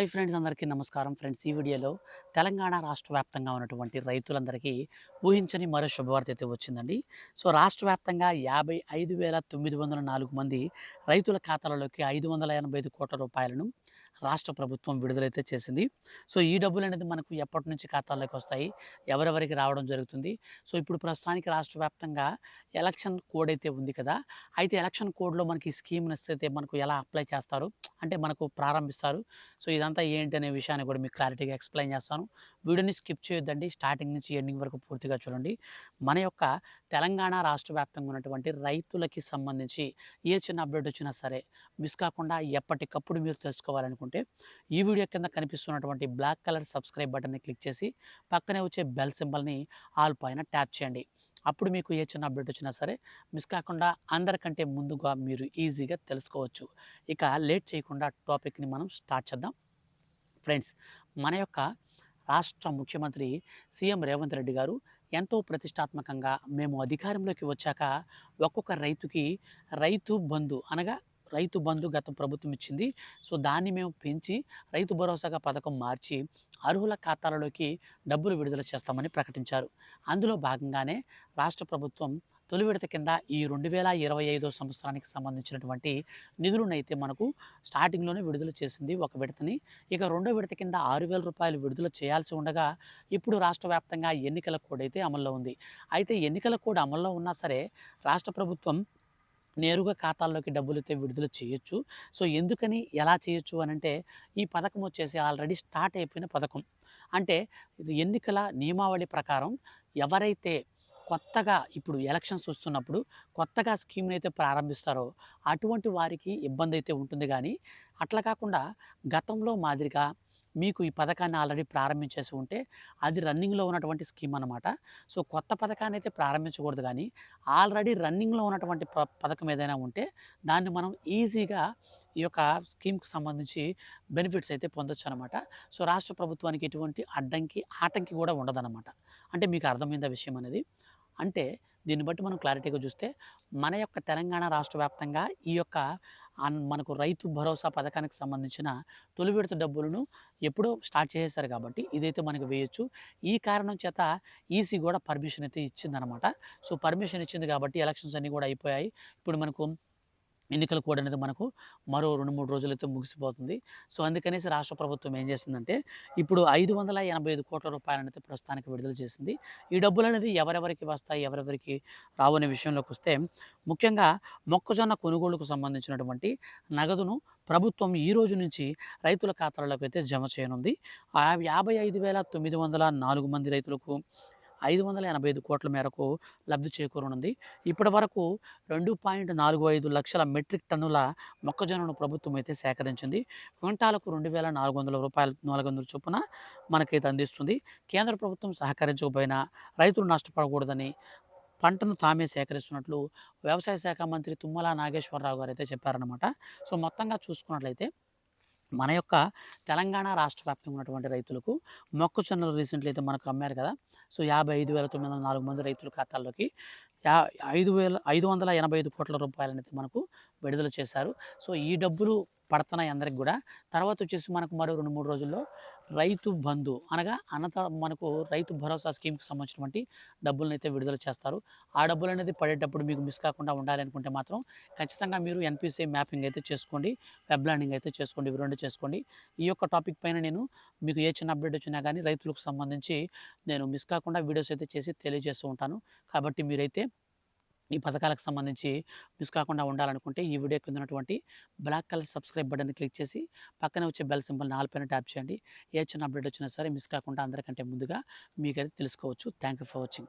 Hi friends అందరికీ నమస్కారం. Friends ఈ వీడియోలో తెలంగాణ రాష్ట్ర వ్యాప్తంగా ఉన్నటువంటి రైతులందరికీ ఊహించని మరో శుభవార్త అయితే వచ్చిందండి. సో రాష్ట్ర వ్యాప్తంగా యాభై ఐదు వేల తొమ్మిది వందల నాలుగు మంది రైతుల ఖాతాలలోకి ఐదు వందల ఎనభై ఐదు కోట్ల రూపాయలను రాష్ట్ర ప్రభుత్వం విడుదలైతే చేసింది. సో ఈ డబ్బులు అనేది మనకు ఎప్పటి నుంచి ఖాతాల్లోకి వస్తాయి? ఎవరెవరికి రావడం జరుగుతుంది? సో ఇప్పుడు ప్రస్తుతానికి రాష్ట్ర వ్యాప్తంగా ఎలక్షన్ కోడ్ అయితే ఉంది కదా? అయితే ఎలక్షన్ కోడ్లో మనకి ఈ స్కీమ్ అయితే మనకు ఎలా అప్లై చేస్తారు? అంటే మనకు ప్రారంభిస్తారు. సో ఇదంతా ఏంటి అనే విషయాన్ని కూడా మీకు క్లారిటీగా ఎక్స్ప్లెయిన్ చేస్తాను. వీడియోని స్కిప్ చేయొద్దండి. స్టార్టింగ్ నుంచి ఎండింగ్ వరకు పూర్తిగా చూడండి. మన యొక్క తెలంగాణ రాష్ట్ర వ్యాప్తంగా ఉన్నటువంటి రైతులకి సంబంధించి ఏ చిన్న అప్డేట్ వచ్చినా సరే మిస్ కాకుండా ఎప్పటికప్పుడు మీరు తెలుసుకోవాలనుకుంటే ఈ వీడియో కింద కనిపిస్తున్నటువంటి బ్లాక్ కలర్ సబ్స్క్రైబ్ బటన్ని క్లిక్ చేసి పక్కనే వచ్చే బెల్ సింబల్ని ఆల్ పైన ట్యాప్ చేయండి. అప్పుడు మీకు ఏ చిన్న అప్డేట్ వచ్చినా సరే మిస్ కాకుండా అందరికంటే ముందుగా మీరు ఈజీగా తెలుసుకోవచ్చు. ఇక లేట్ చేయకుండా టాపిక్ని మనం స్టార్ట్ చేద్దాం. ఫ్రెండ్స్ మన యొక్క రాష్ట్ర ముఖ్యమంత్రి సీఎం రేవంత్ రెడ్డి గారు ఎంతో ప్రతిష్టాత్మకంగా మేము అధికారంలోకి వచ్చాక ఒక్కొక్క రైతుకి రైతు బంధు అనగా రైతు బంధు గత ప్రభుత్వం ఇచ్చింది. సో దాన్ని మేము పెంచి రైతు భరోసాగా పథకం మార్చి అర్హుల ఖాతాలలోకి డబ్బులు విడుదల చేస్తామని ప్రకటించారు. అందులో భాగంగానే రాష్ట్ర ప్రభుత్వం తొలి విడత కింద ఈ రెండు వేల ఇరవై ఐదో సంవత్సరానికి సంబంధించినటువంటి నిధులనైతే మనకు స్టార్టింగ్లోనే విడుదల చేసింది ఒక విడతని. ఇక రెండో విడత కింద ఆరు వేల రూపాయలు విడుదల చేయాల్సి ఉండగా ఇప్పుడు రాష్ట్ర వ్యాప్తంగా ఎన్నికల కోడ్ అయితే అమల్లో ఉంది. అయితే ఎన్నికల కోడ్ అమల్లో ఉన్నా సరే రాష్ట్ర ప్రభుత్వం నేరుగా ఖాతాల్లోకి డబ్బులు అయితే విడుదల చేయొచ్చు. సో ఎందుకని ఎలా చేయొచ్చు అని అంటే ఈ పథకం వచ్చేసి ఆల్రెడీ స్టార్ట్ అయిపోయిన పథకం. అంటే ఎన్నికల నియమావళి ప్రకారం ఎవరైతే కొత్తగా ఇప్పుడు ఎలక్షన్స్ వస్తున్నప్పుడు కొత్తగా స్కీమ్ని అయితే ప్రారంభిస్తారో అటువంటి వారికి ఇబ్బంది అయితే ఉంటుంది కానీ అట్లా కాకుండా గతంలో మాదిరిగా మీకు ఈ పథకాన్ని ఆల్రెడీ ప్రారంభించేసి ఉంటే అది రన్నింగ్లో ఉన్నటువంటి స్కీమ్ అనమాట సో కొత్త పథకాన్ని అయితే ప్రారంభించకూడదు కానీ ఆల్రెడీ రన్నింగ్లో ఉన్నటువంటి ప పథకం ఏదైనా ఉంటే దాన్ని మనం ఈజీగా ఈ యొక్క స్కీమ్కి సంబంధించి బెనిఫిట్స్ అయితే పొందొచ్చు అనమాట సో రాష్ట్ర ప్రభుత్వానికి ఎటువంటి అడ్డంకి ఆటంకి కూడా ఉండదన్నమాట. అంటే మీకు అర్థమైందా విషయం అనేది? అంటే దీన్ని బట్టి మనం క్లారిటీగా చూస్తే మన యొక్క తెలంగాణ రాష్ట్ర వ్యాప్తంగా ఈ యొక్క మనకు రైతు భరోసా పథకానికి సంబంధించిన తొలి విడత డబ్బులను ఎప్పుడో స్టార్ట్ చేసేసారు కాబట్టి ఇదైతే మనకు వేయొచ్చు. ఈ కారణం చేత ఈసీ కూడా పర్మిషన్ అయితే ఇచ్చిందనమాట. సో పర్మిషన్ ఇచ్చింది కాబట్టి ఎలక్షన్స్ అన్నీ కూడా అయిపోయాయి. ఇప్పుడు మనకు ఎన్నికల కోడ్ అనేది మనకు మరో రెండు మూడు రోజులైతే ముగిసిపోతుంది. సో అందుకనేసి రాష్ట్ర ప్రభుత్వం ఏం చేసిందంటే ఇప్పుడు ఐదు వందల ఎనభై ఐదు కోట్ల రూపాయలనైతే ప్రస్తుతానికి విడుదల చేసింది. ఈ డబ్బులు అనేది ఎవరెవరికి వస్తాయి ఎవరెవరికి రావనే విషయంలోకి వస్తే ముఖ్యంగా మొక్కజొన్న కొనుగోలుకు సంబంధించినటువంటి నగదును ప్రభుత్వం ఈ రోజు నుంచి రైతుల ఖాతాలకు అయితే జమ చేయనుంది. ఆ యాభై ఐదు వేల తొమ్మిది వందల నాలుగు మంది రైతులకు ఐదు వందల ఎనభై ఐదు కోట్ల మేరకు లబ్ధి చేకూరనుంది. ఇప్పటి వరకు రెండు పాయింట్ నాలుగు ఐదు లక్షల మెట్రిక్ టన్నుల మొక్కజొన్నను ప్రభుత్వం అయితే సేకరించింది. క్వింటాలకు రెండు వేల నాలుగు వందల రూపాయలు నాలుగు వందల చొప్పున మనకైతే అందిస్తుంది. కేంద్ర ప్రభుత్వం సహకరించకపోయినా రైతులు నష్టపడకూడదని పంటను తామే సేకరిస్తున్నట్లు వ్యవసాయ శాఖ మంత్రి తుమ్మల నాగేశ్వరరావు గారు అయితే చెప్పారనమాట సో మొత్తంగా చూసుకున్నట్లయితే మన యొక్క తెలంగాణ రాష్ట్ర వ్యాప్తంగా ఉన్నటువంటి రైతులకు మొక్కజొన్నలు రీసెంట్లీ అయితే మనకు అమ్మారు కదా. సో యాభై ఐదు వేల తొమ్మిది వందల నాలుగు మంది రైతుల ఖాతాల్లోకి యా ఐదు వేల ఐదు వందల ఎనభై ఐదు కోట్ల రూపాయలనేది మనకు విడుదల చేశారు. సో ఈ డబ్బులు పడుతున్నాయి అందరికి కూడా. తర్వాత వచ్చేసి మనకు మరో రెండు మూడు రోజుల్లో రైతు బంధు అనగా అన్నత మనకు రైతు భరోసా స్కీమ్కి సంబంధించినటువంటి డబ్బులను అయితే విడుదల చేస్తారు. ఆ డబ్బులు అనేది పడేటప్పుడు మీకు మిస్ కాకుండా ఉండాలి అనుకుంటే మాత్రం ఖచ్చితంగా మీరు ఎన్పిసిఐ మ్యాపింగ్ అయితే చేసుకోండి. వెబ్ ల్యాండింగ్ అయితే చేసుకోండి. ఇవి రెండు చేసుకోండి. ఈ యొక్క టాపిక్ పైన నేను మీకు ఏ చిన్న అప్డేట్ వచ్చినా కానీ రైతులకు సంబంధించి నేను మిస్ కాకుండా వీడియోస్ అయితే చేసి తెలియజేస్తూ ఉంటాను. కాబట్టి మీరైతే ఈ పథకాలకు సంబంధించి మిస్ కాకుండా ఉండాలనుకుంటే ఈ వీడియో కింద ఉన్నటువంటి బ్లాక్ కలర్ సబ్స్క్రైబ్ బటన్ని క్లిక్ చేసి పక్కనే వచ్చే బెల్ సింబల్ నాలుగు ట్యాప్ చేయండి. ఏ చిన్న అప్డేట్ వచ్చినా సరే మిస్ కాకుండా అందరికంటే ముందుగా మీకైతే తెలుసుకోవచ్చు. Thank you for watching.